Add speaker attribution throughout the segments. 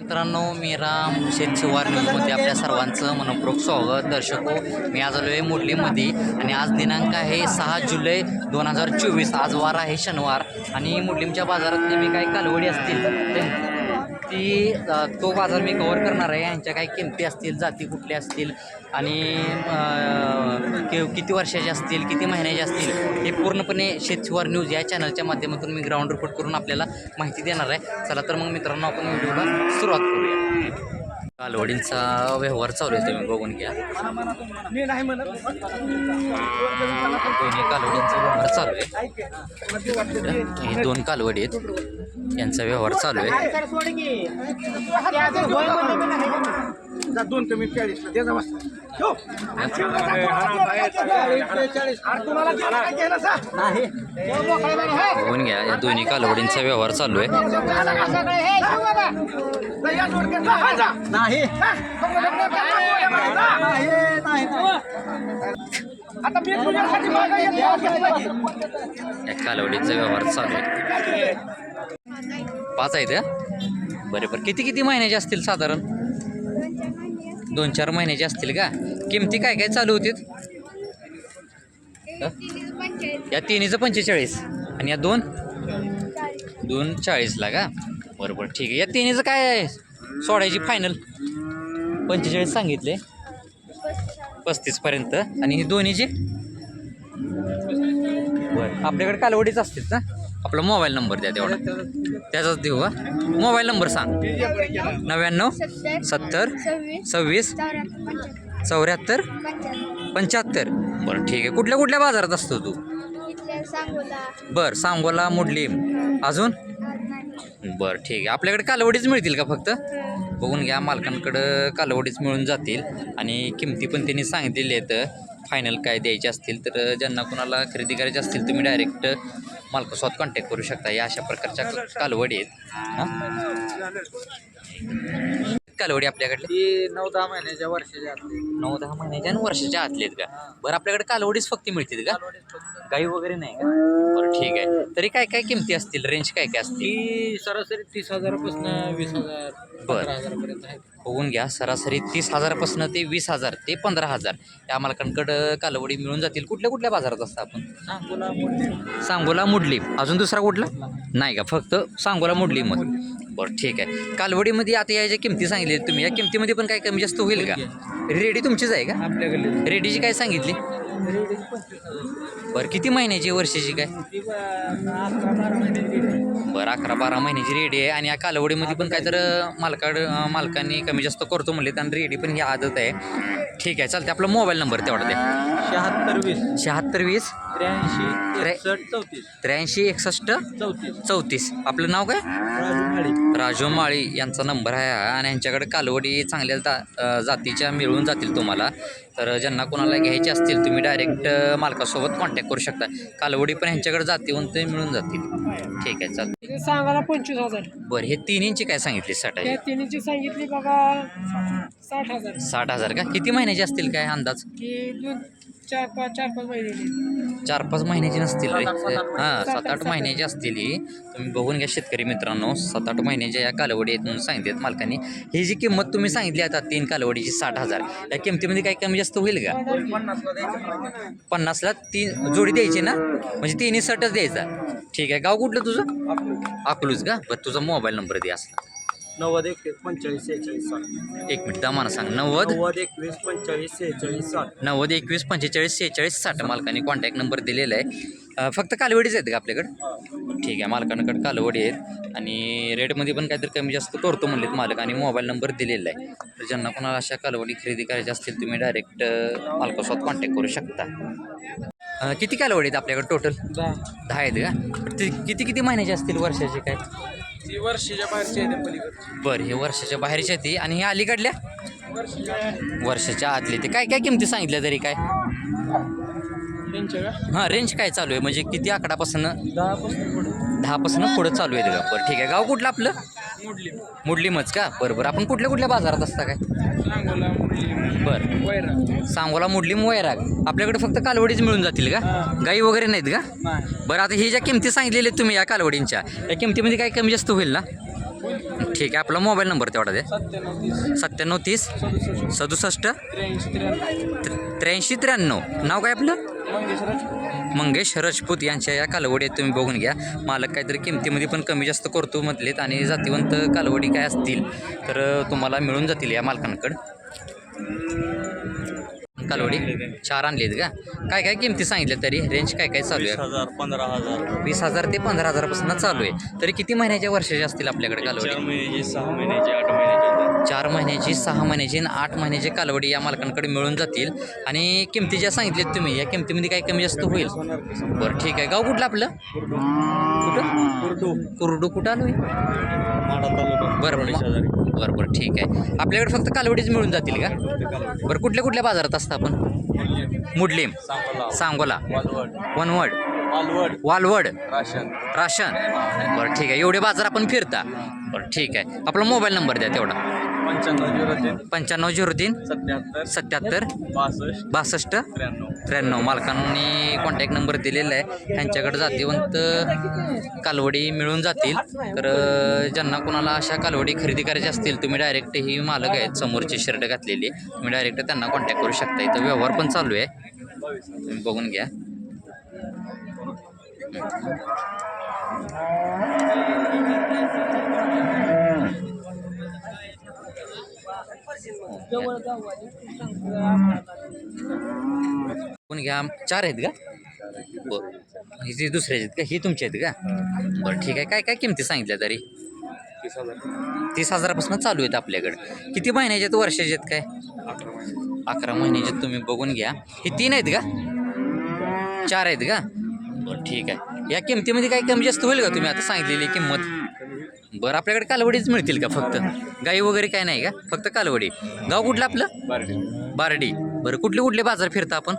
Speaker 1: मित्रांनो मी राम शेत शिवार आपल्या सर्वांचं मनपूर्वक स्वागत. दर्शको मी आज आलो आहे मुरलीमध्ये आणि आज दिनांक आहे सहा जुलै दोन हजार चोवीस. आज वार आहे शनिवार आणि मुरलीमच्या बाजारातले मी काही कालवडी असतील ती तो बाजार मी कवर करणार आहे. यांच्या काही किमती असतील जाती कुठल्या असतील आणि किती वर्षाचे असतील किती महिन्याचे असतील हे पूर्णपणे शेतशिवार न्यूज या चॅनलच्या माध्यमातून मी ग्राउंड रिपोर्ट करून आपल्याला माहिती देणार आहे. चला तर मग मित्रांनो आपण व्हिडिओला सुरुवात करू. कालवडींचा व्यवहार चालू आहे तुम्ही बघून घ्या.
Speaker 2: मी नाही म्हणत
Speaker 1: दोन्ही कालवडींचा व्यवहार चालू आहे. हे दोन कालवडी आहेत. यांचा व्यवहार चालू आहे.
Speaker 2: जा दोन कमी चाळीस त्याचा वाजता ठेव. अरे तुम्हाला जे काय केलं सा? ठेव मोकळे बाई, हे.
Speaker 1: बघून घ्या या दोन्ही कालवडींचा व्यवहार चालू आहे
Speaker 2: या हा. हा,
Speaker 1: कालवडीचा व्यवहार चालू आहे पाच आहेत का बरे बरं किती किती महिन्याचे असतील साधारण दोन चार महिन्याचे असतील का? किमती काय काय चालू होतील या तिन्हीचं पंचेचाळीस. आणि या दोन? दोन चाळीसला का? बरं बरं ठीक आहे. या तिन्हीचं काय आहे? सोडायची फायनल पंचेचाळीस सांगितले. पस्तीसपर्यंत. आणि ही दोन्हीची? बरं आपल्याकडे कालवडीच असतील ना? आपला मोबाईल नंबर द्या तेवढा. त्याचाच देऊ का? मोबाईल नंबर सांग. नव्याण्णव सत्तर सव्वीस चौऱ्याहत्तर पंच्याहत्तर. बरं ठीक आहे. कुठल्या कुठल्या बाजारात असतो तू? बरं सांगोला मुडली अजून? बरं ठीक आहे. आपल्याकडे कालवडीच मिळतील का फक्त? बघून घ्या मालकांकडं कालवडीच मिळून जातील. आणि किमती पण त्यांनी सांगितलेली आहेत. फायनल काय द्यायचे असतील तर ज्यांना कोणाला खरेदी करायचे असतील तुम्ही डायरेक्ट मालकासोबत कॉन्टॅक्ट करू शकता. या अशा प्रकारच्या कालवडी आहेत. हां? कालवडी आपल्याकडे
Speaker 2: ती नऊ दहा महिन्याच्या वर्षाच्या
Speaker 1: नऊ दहा महिन्याच्या आणि वर्षाच्या आतले आहेत का बरं आपल्याकडे कालवडीच फक्त मिळतील का? गाई वगैरे नाही का? बरं ठीक आहे. तरी काय काय किमती असतील? रेंज काय काय असतील?
Speaker 2: ती सरासरी तीस हजारापासून वीस हजार पंधरा हजारापर्यंत आहे.
Speaker 1: बघून घ्या. सरासरी तीस हजारापासून ते वीस हजार ते पंधरा हजार. या मालकांकडं कालवडी मिळून जातील. कुठल्या कुठल्या बाजारात असतं आपण?
Speaker 2: सांगोला मोठे
Speaker 1: सांगोला मुडली. अजून दुसरा कुठला? नाही का? फक्त सांगोला मुडली मग बरं ठीक आहे. कालवडीमध्ये आता या ज्या किमती सांगितल्या तुम्ही या किमतीमध्ये पण काय कमी जास्त होईल का? रेडी तुमचीच आहे का?
Speaker 2: आपल्याकडे
Speaker 1: रेडीची काय सांगितली? बरं किती महिन्याची वर्षाची काय?
Speaker 2: ती बारा
Speaker 1: अकरा बारा महिन्याची रेडी आहे. आणि या कालवडीमध्ये पण काय तर मालकाड मालकांनी कमी जास्त करतो म्हणले आणि रेडी पण ही आदत आहे. ठीक आहे चालते आपला मोबाईल नंबर तेवढा द्या
Speaker 2: शहात्तर वीस.
Speaker 1: शहात्तर वीस.
Speaker 2: त्र्याऐंशी
Speaker 1: त्रे-
Speaker 2: एकसष्ट चौतीस.
Speaker 1: त्र्याऐंशी एकसष्ट
Speaker 2: चौतीस.
Speaker 1: आपलं नाव काय?
Speaker 2: राजू माळी.
Speaker 1: यांचा नंबर आहे. आणि यांच्याकडे कालवडी चांगल्या जातीच्या मिळून जातील तुम्हाला. तर ज्यांना कोणाला घ्यायचे असतील तुम्ही डायरेक्ट मालकासोबत कॉन्टॅक्ट करू शकता. कालवडी पण ह्यांच्याकडे जातीहून ते मिळून जातील. ठीक आहे चालतं
Speaker 3: सांगायला पंचवीस हजार.
Speaker 1: बरं हे तीन इंची काय सांगितली साठ
Speaker 3: त्या तिन्हीची सांगितली बघा साठ हजार.
Speaker 1: साठ हजार का? किती महिन्याचे असतील काय अंदाज?
Speaker 3: की दोन चार पाच चार पाच महिने
Speaker 1: चार पाच महिन्याची नसतील रे. हां
Speaker 3: सात-
Speaker 1: आठ महिन्याची असतील ही. तुम्ही बघून घ्या शेतकरी मित्रांनो सात आठ महिन्याच्या या कालवडी आहेत म्हणून सांगितलेत मालकांनी. ही जी किंमत तुम्ही सांगितली आता तीन कालवडीची साठ हजार या किमतीमध्ये काही कमी जास्त होईल का?
Speaker 2: पन्नासला
Speaker 1: तीन जोडी द्यायची ना? म्हणजे तिन्ही सटच द्यायचा. ठीक आहे. गाव कुठलं तुझं? अकलूज का? बरं तुझा मोबाईल नंबर दे असला.
Speaker 2: नव्वद एकवीस पंचेचाळीस सेहेचाळीस साठ.
Speaker 1: एक मिनिट दामानं सांग. नव्वद?
Speaker 2: नव्वद एकवीस पंचेचाळीस सेहेचाळीस साठ.
Speaker 1: नव्वद एकवीस पंचेचाळीस सेहेचाळीस साठ मालकाने कॉन्टॅक्ट नंबर दिलेला आहे. अं, फक्त कालवडीच आहेत का आपल्याकडं? ठीक आहे मालकांकडे कालवडी आहेत. आणि रेटमध्ये पण काहीतरी कमी जास्त करतो म्हणलेत मालक आणि मोबाईल नंबर दिलेला आहे. तर ज्यांना कोणाला अशा कालवडी खरेदी करायची असतील तुम्ही डायरेक्ट मालकासोबत कॉन्टॅक्ट करू शकता. अं, किती कालवडी आहेत आपल्याकडे टोटल
Speaker 2: दहा.
Speaker 1: दहा आहेत का? ते किती किती महिन्याचे असतील वर्षाचे काय?
Speaker 2: ती वर्षीच्या बाहेरची आहे पलीकडची
Speaker 1: बरं हे वर्षाच्या बाहेरच्या ती. आणि हे अलीकडल्या?
Speaker 2: वर्षीच्या
Speaker 1: वर्षाच्या आतले ते. काय काय किमती सांगितल्या तरी काय?
Speaker 2: त्यांच्या का?
Speaker 1: हां रेंज काय चालू आहे? म्हणजे किती आकडापासून?
Speaker 2: दहा पासून पुढे.
Speaker 1: दहापासून पुढं चालू आहे का? बरं ठीक आहे. गाव कुठलं आपलं?
Speaker 2: मुडली
Speaker 1: मुडलीमच का? बरं बरं. आपण कुठल्या कुठल्या बाजारात असता काय?
Speaker 2: सांगोला मुडली
Speaker 1: बरं.
Speaker 2: वैरा
Speaker 1: सांगोला मुडलीम वैराग. आपल्याकडे फक्त कालवडीच मिळून जातील का. गाई वगैरे नाहीत का?
Speaker 2: नाही.
Speaker 1: बरं आता हे ज्या किमती सांगितलेल्या आहेत तुम्ही या कालवडींच्या या किमतीमध्ये काय कमी जास्त होईल ना? ठीक आहे आपला मोबाईल नंबर तेवढा दे सत्त्याण्णव तीस. सदुसष्ट. त्र्याऐंशी त्र्याण्णव. नाव काय आपलं? मंगेश राजपूत. यांच्या या कालवडीत तुम्ही बघून घ्या. मालक काहीतरी किमतीमध्ये पण कमी जास्त करतो म्हटलेत आणि जातीवंत कालवडी काय असतील तर तुम्हाला मिळून जातील या मालकांकडं. कालवडी? चार आणलीत का? काय काय किमती सांगितल्या तरी? रेंज काय काय चालू आहे?
Speaker 4: हजार पंधरा हजार.
Speaker 1: वीस हजार ते पंधरा हजारापासून चालू आहे. तरी किती महिन्याच्या वर्षाचे असतील आपल्याकडे कालवडी?
Speaker 4: सहा महिन्याची आठ महिन्याची
Speaker 1: चार महिन्याची सहा महिन्याची आणि आठ महिन्याची कालवडी या मालकांकडे मिळून जातील. आणि किमती ज्या सांगितल्यात तुम्ही या किमतीमध्ये काही कमी जास्त होईल? बरं ठीक आहे. गाव कुठलं आपलं? कुठं?
Speaker 4: कुर्डू.
Speaker 1: कुरडू कुठं आलो आहे? बरं बरं बरं बरं ठीक आहे. आपल्याकडे फक्त कालवडीच मिळून जातील का? बरं कुठल्या कुठल्या बाजारात असतं आपण? मुडलीम.
Speaker 4: सांगोला.
Speaker 1: वनवड
Speaker 4: वालवड.
Speaker 1: वालवड.
Speaker 4: राशन.
Speaker 1: राशन. बरं ठीक आहे. एवढे बाजार आपण फिरता. बरं ठीक आहे. आपला मोबाईल नंबर द्या तेवढा.
Speaker 4: पंच्याण्णव झिरो तीन.
Speaker 1: पंच्याण्णव झिरो तीन.
Speaker 4: सत्याहत्तर.
Speaker 1: सत्याहत्तर.
Speaker 4: बासष्ट.
Speaker 1: बासष्ट.
Speaker 4: त्र्याण्णव.
Speaker 1: त्र्याण्णव. मालकांनी कॉन्टॅक्ट नंबर दिलेला आहे. त्यांच्याकडे जातीवंत कालवडी मिळून जातील. तर ज्यांना कोणाला अशा कालवडी खरेदी करायची असतील तुम्ही डायरेक्ट ही मालक आहेत समोरची शर्ट घातलेली. तुम्ही डायरेक्ट त्यांना कॉन्टॅक्ट करू शकता. इथं व्यवहार पण चालू आहे. तुम्ही बघून घ्या. कोण घ्या? चार आहेत का? बरं. ही दुसरे आहेत का? ही तुमची आहेत का? बरं ठीक आहे. काय काय किमती सांगितल्या तरी?
Speaker 4: तीस हजार.
Speaker 1: तीस हजारापासून चालू आहेत आपल्याकडे. किती महिन्याचे आहेत? वर्षाचे आहेत काय? अकरा महिन्याचे तुम्ही बघून घ्या. ही तीन आहेत का? चार आहेत का? बरं ठीक आहे. या किमतीमध्ये काय कमी जास्त होईल का तुम्ही? आता सांगितलेली किंमत. बरं आपल्याकडे कालवडीच मिळतील का फक्त? गाई वगैरे काय नाही का? फक्त कालवडी. गाव कुठलं आपलं?
Speaker 4: बारडी.
Speaker 1: बारडी. बरं कुठले कुठले बाजार फिरता आपण?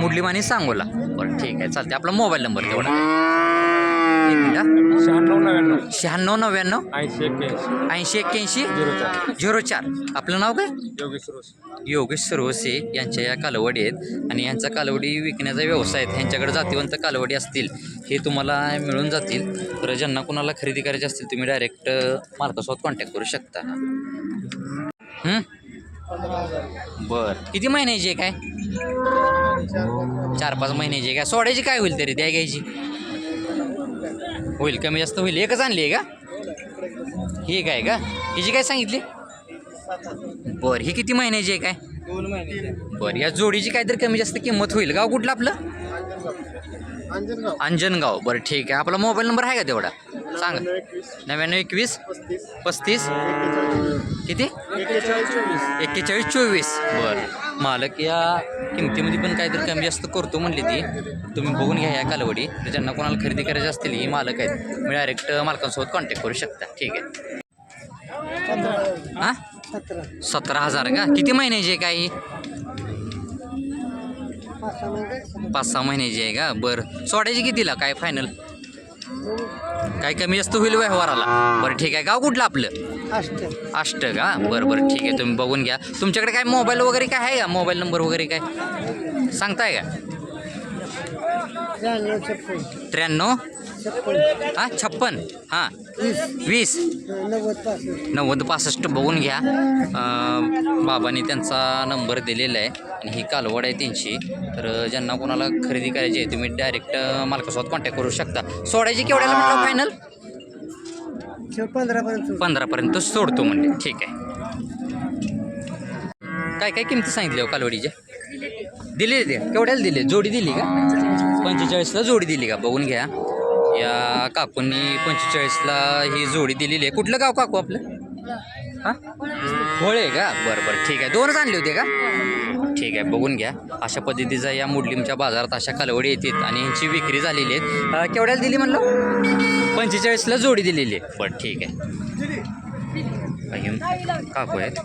Speaker 1: मुडलीमानी सांगोला. बरं ठीक आहे. चालते आपला मोबाईल नंबर तेवढा. हा.
Speaker 4: शहाण्णव नव्याण्णव.
Speaker 1: शहाण्णव नव्याण्णव?
Speaker 4: ऐंशी एक्क्याऐंशी.
Speaker 1: ऐंशी एक्क्याऐंशी?
Speaker 4: झिरो चार.
Speaker 1: झिरो चार. आपलं नाव काय?
Speaker 4: योगेश रोस.
Speaker 1: योगेश सर्वसे यांच्या या कालवडी आहेत आणि यांचा कालवडी विकण्याचा व्यवसाय आहे ह्यांच्याकडे जातीवंत कालवडी असतील हे तुम्हाला मिळून जातील. तर ज्यांना कोणाला खरेदी करायची असतील तुम्ही डायरेक्ट मालकासोबत कॉन्टॅक्ट करू शकता? बर. किती महिन्याची आहे काय? चार पाच महिन्याची आहे काय? सोडायची काय होईल तरी? द्या घ्यायची होईल कमी म्हणजे जास्त होईल. एकच आणली आहे का? ही काय का? हिची काय सांगितली? बरं ही किती महिन्याची आहे काय? बरं या जोडीची काहीतरी कमी जास्त किंमत होईल. गाव कुठलं आपलं? अंजनगाव. बरं ठीक आहे. आपला मोबाईल नंबर आहे का तेवढा? सांगा. नव्याण्णव एकवीस पस्तीस किती? एक्केचाळीस चोवीस. बरं. मालक या किमतीमध्ये पण काहीतरी कमी जास्त करतो म्हणली ती. तुम्ही बघून घ्या या कालवडी. तर ज्यांना कोणाला खरेदी करायची असतील ही मालक आहेत. मी डायरेक्ट मालकांसोबत कॉन्टॅक्ट करू शकता. ठीक आहे. हां? सतरा. हजार का? किती महिन्याची आहे काय ही? पाच सहा महिन्याची आहे का? बरं. सोडायची कितीला? काय फायनल काय कमी जास्त होईल व्यवहाराला? बरं ठीक आहे. गाव कुठलं आपलं? अष्ट का बरं बरं ठीक आहे. तुम्ही बघून घ्या. तुमच्याकडे काय मोबाईल वगैरे काय आहे का? मोबाईल नंबर वगैरे काय? सांगताय का? त्र्याण्णव हां छप्पन? हां. वीस. नव्वद पासष्ट. बघून घ्या. अं, बाबांनी त्यांचा नंबर दिलेला आहे आणि ही कालवड आहे त्यांची. तर ज्यांना कोणाला खरेदी करायची आहे तुम्ही डायरेक्ट मालकासोबत कॉन्टॅक्ट करू शकता. सोडायची केवढ्याला म्हटलं फायनल
Speaker 2: पंधरापर्यंत
Speaker 1: पंधरापर्यंत सोडतो म्हणले ठीक आहे. काय काय किमती सांगितली हो कालवडीच्या? दिली ते. केवढ्याला दिली? जोडी दिली का? पंचेचाळीसला जोडी दिली का? बघून घ्या. या काकूंनी पंचेचाळीसला ही जोडी दिलेली आहे. कुठलं गाव काकू आपलं? हां? होळे का? बरं बरं. ठीक आहे. दोनच आणले होते का? ठीक आहे. बघून घ्या. अशा पद्धतीचा या मुडलिमच्या बाजारात अशा कालवडी येतात आणि यांची विक्री झालेली आहेत केवढ्याला दिली म्हणलं? पंचेचाळीसला जोडी दिलेली आहे. बरं ठीक आहे. काकू आहेत.